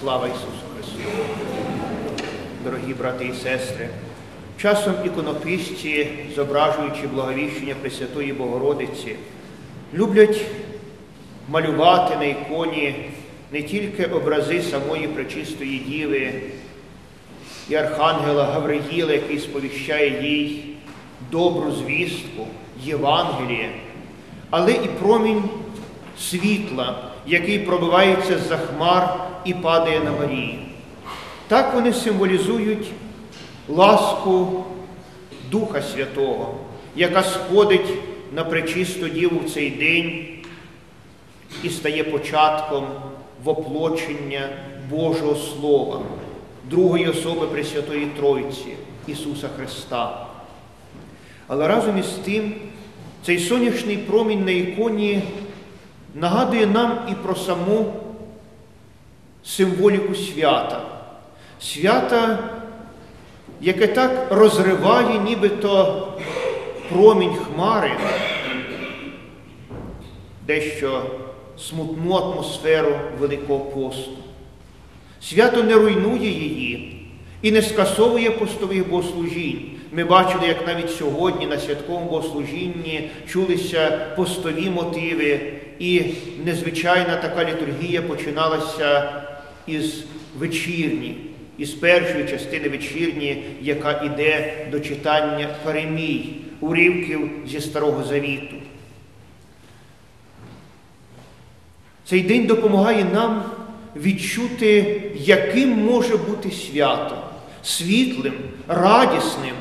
Слава Ісусу Христу! Дорогі брати і сестри, часом іконописці, зображуючи благовіщення Пресвятої Богородиці, люблять малювати на іконі не тільки образи самої Пречистої Діви і Архангела Гавриїла, який сповіщає їй добру звістку, Євангеліє, але і промінь світла, який пробивається з-за хмар і падає на Марію. Так вони символізують ласку Духа Святого, яка сходить на пречисту Діву в цей день і стає початком воплочення Божого Слова, другої особи Пресвятої Тройці Ісуса Христа. Але разом із тим цей сонячний промінь на іконі нагадує нам і про саму символіку свята. Свята, яке так розриває нібито промінь хмари, дещо смутну атмосферу Великого посту. Свято не руйнує її і не скасовує постових богослужінь. Ми бачили, як навіть сьогодні на святковому богослужінні чулися постові мотиви, і незвичайна така літургія починалася із вечірні, із першої частини вечірні, яка йде до читання перемій, уривків зі Старого Завіту. Цей день допомагає нам відчути, яким може бути свято, світлим, радісним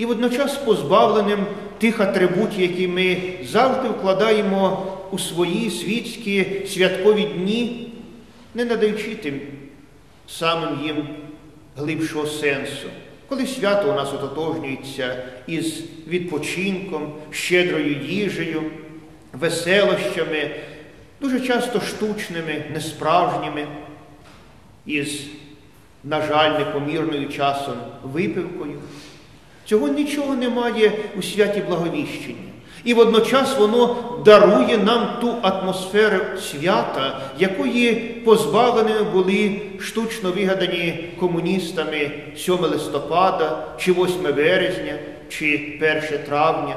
і водночас позбавленим тих атрибутів, які ми завжди вкладаємо у свої світські святкові дні, не надаючи тим самим їм глибшого сенсу. Коли свято у нас ототожнюється із відпочинком, щедрою їжею, веселощами, дуже часто штучними, несправжніми, із, на жаль, непомірною часом випивкою. Цього нічого немає у святі благовіщення. І водночас воно дарує нам ту атмосферу свята, якої позбавленими були штучно вигадані комуністами 7 листопада, чи 8 березня, чи 1 травня.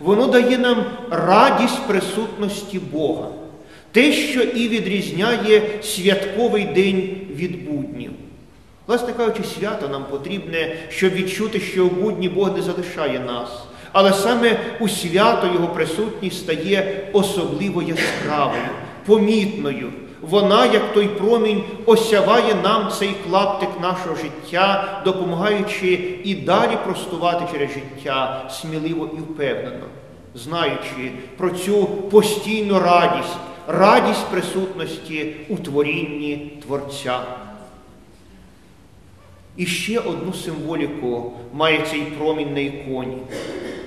Воно дає нам радість присутності Бога, те, що і відрізняє святковий день від буднів. Власне кажучи, свято нам потрібне, щоб відчути, що у будні Бог не залишає нас. Але саме у свято Його присутність стає особливо яскравою, помітною. Вона, як той промінь, осяває нам цей клаптик нашого життя, допомагаючи і далі простувати через життя сміливо і впевнено, знаючи про цю постійну радість, радість присутності у творінні Творця. І ще одну символіку має цей промінь на іконі.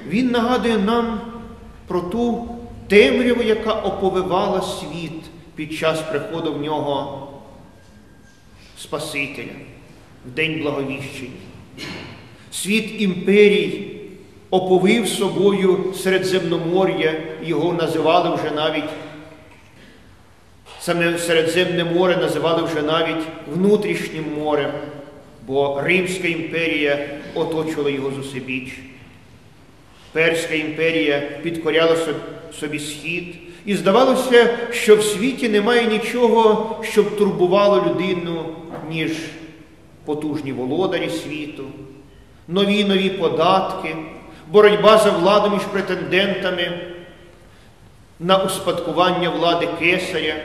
Він нагадує нам про ту темряву, яка оповивала світ під час приходу в нього Спасителя в День Благовіщення. Світ імперій оповив собою Середземномор'я, його називали вже навіть, саме Середземне море називали вже навіть внутрішнім морем, бо Римська імперія оточувала його зусебіч. Перська імперія підкоряла собі схід, і здавалося, що в світі немає нічого, щоб турбувало людину, ніж потужні володарі світу, нові нові податки, боротьба за владу між претендентами на успадкування влади кесаря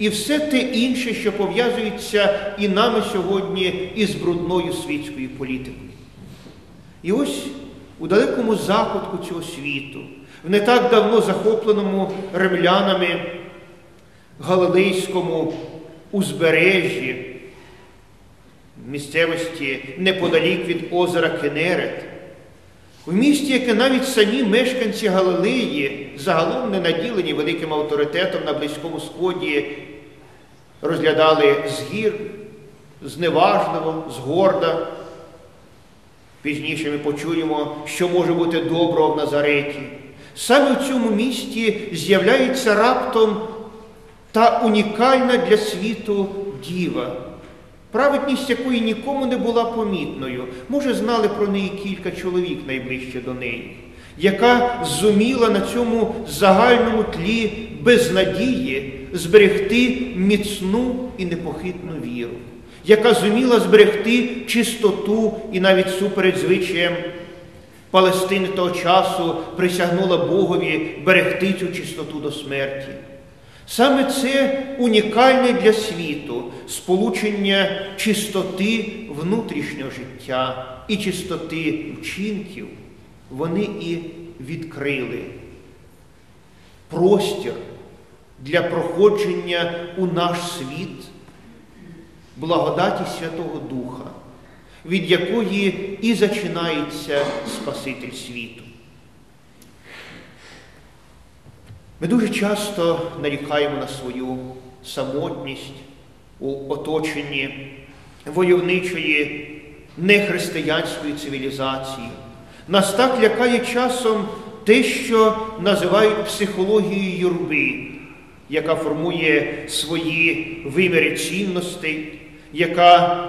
і все те інше, що пов'язується і нами сьогодні із брудною світською політикою. І ось у далекому закутку цього світу, в не так давно захопленому римлянами Галилейському узбережжі, місцевості неподалік від озера Кенерет, в місті, яке навіть самі мешканці Галилеї, загалом не наділені великим авторитетом на Близькому Сході, розглядали згір, зневажливо, згорда. Пізніше ми почуємо, що може бути доброго в Назареті. Саме в цьому місті з'являється раптом та унікальна для світу діва, праведність якої нікому не була помітною, може, знали про неї кілька чоловік найближче до неї, яка зуміла на цьому загальному тлі без надії зберегти міцну і непохитну віру, яка зуміла зберегти чистоту і навіть супереч звичаєм Палестини того часу присягнула Богові берегти цю чистоту до смерті. Саме це унікальне для світу сполучення чистоти внутрішнього життя і чистоти вчинків, вони і відкрили простір для проходження у наш світ благодаті Святого Духа, від якої і зачинається Спаситель світу. Ми дуже часто нарікаємо на свою самотність у оточенні войовничої нехристиянської цивілізації. Нас так лякає часом те, що називають психологією юрби, яка формує свої виміри цінностей, яка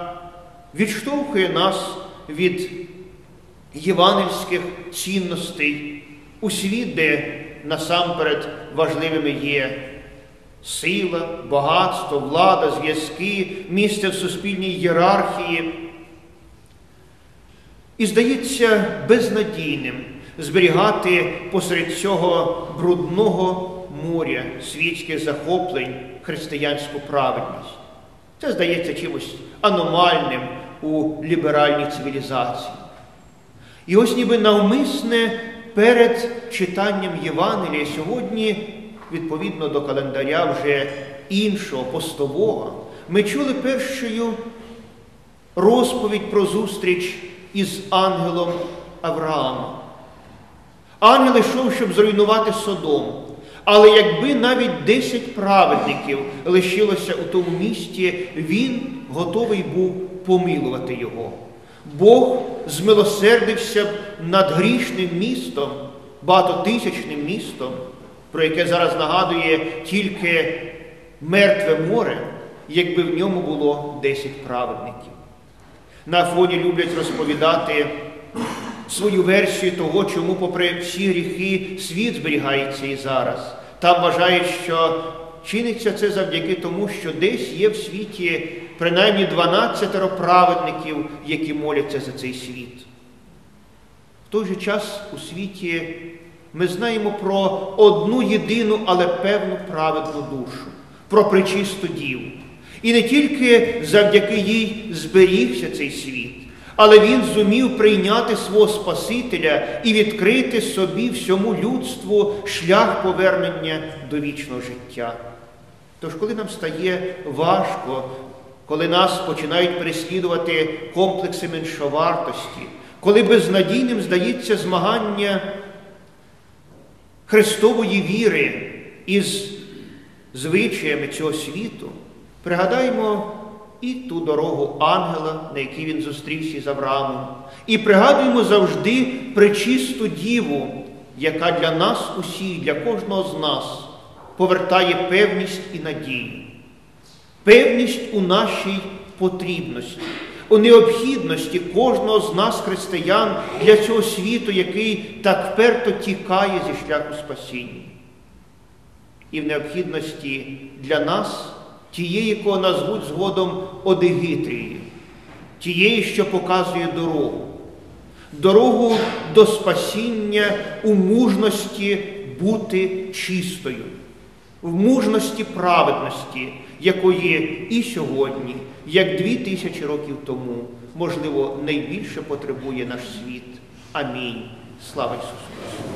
відштовхує нас від євангельських цінностей у світ, де насамперед важливими є сила, багатство, влада, зв'язки, місце в суспільній ієрархії. І здається безнадійним зберігати посеред цього брудного моря світських захоплень християнську праведність. Це здається чимось аномальним у ліберальній цивілізації. І ось ніби навмисне перед читанням Євангелія сьогодні, відповідно до календаря вже іншого постового, ми чули першою розповідь про зустріч із ангелом Авраамом. Ангел йшов, щоб зруйнувати Содом. Але якби навіть десять праведників лишилося у тому місті, він готовий був помилувати його. Бог змилосердився над грішним містом, багатотисячним містом, про яке зараз нагадує тільки мертве море, якби в ньому було десять праведників. На фоні люблять розповідати свою версію того, чому, попри всі гріхи, світ зберігається і зараз. Там вважають, що чиниться це завдяки тому, що десь є в світі принаймні 12 праведників, які моляться за цей світ. В той же час у світі ми знаємо про одну єдину, але певну праведну душу, про причисту діву. І не тільки завдяки їй зберігся цей світ, але він зумів прийняти свого Спасителя і відкрити собі всьому людству шлях повернення до вічного життя. Тож, коли нам стає важко, коли нас починають переслідувати комплекси меншовартості, коли безнадійним здається змагання Христової віри із звичаями цього світу, пригадаємо і ту дорогу ангела, на якій він зустрівся з Авраамом, і пригадуємо завжди пречисту діву, яка для нас усіх, для кожного з нас повертає певність і надію, певність у нашій потрібності, у необхідності кожного з нас, християн, для цього світу, який так вперто тікає зі шляху спасіння. І в необхідності для нас тієї, якого назвуть згодом Одегитрією, тієї, що показує дорогу, дорогу до спасіння у мужності бути чистою, в мужності праведності, якої і сьогодні, як дві тисячі років тому, можливо, найбільше потребує наш світ. Амінь. Слава Ісусу!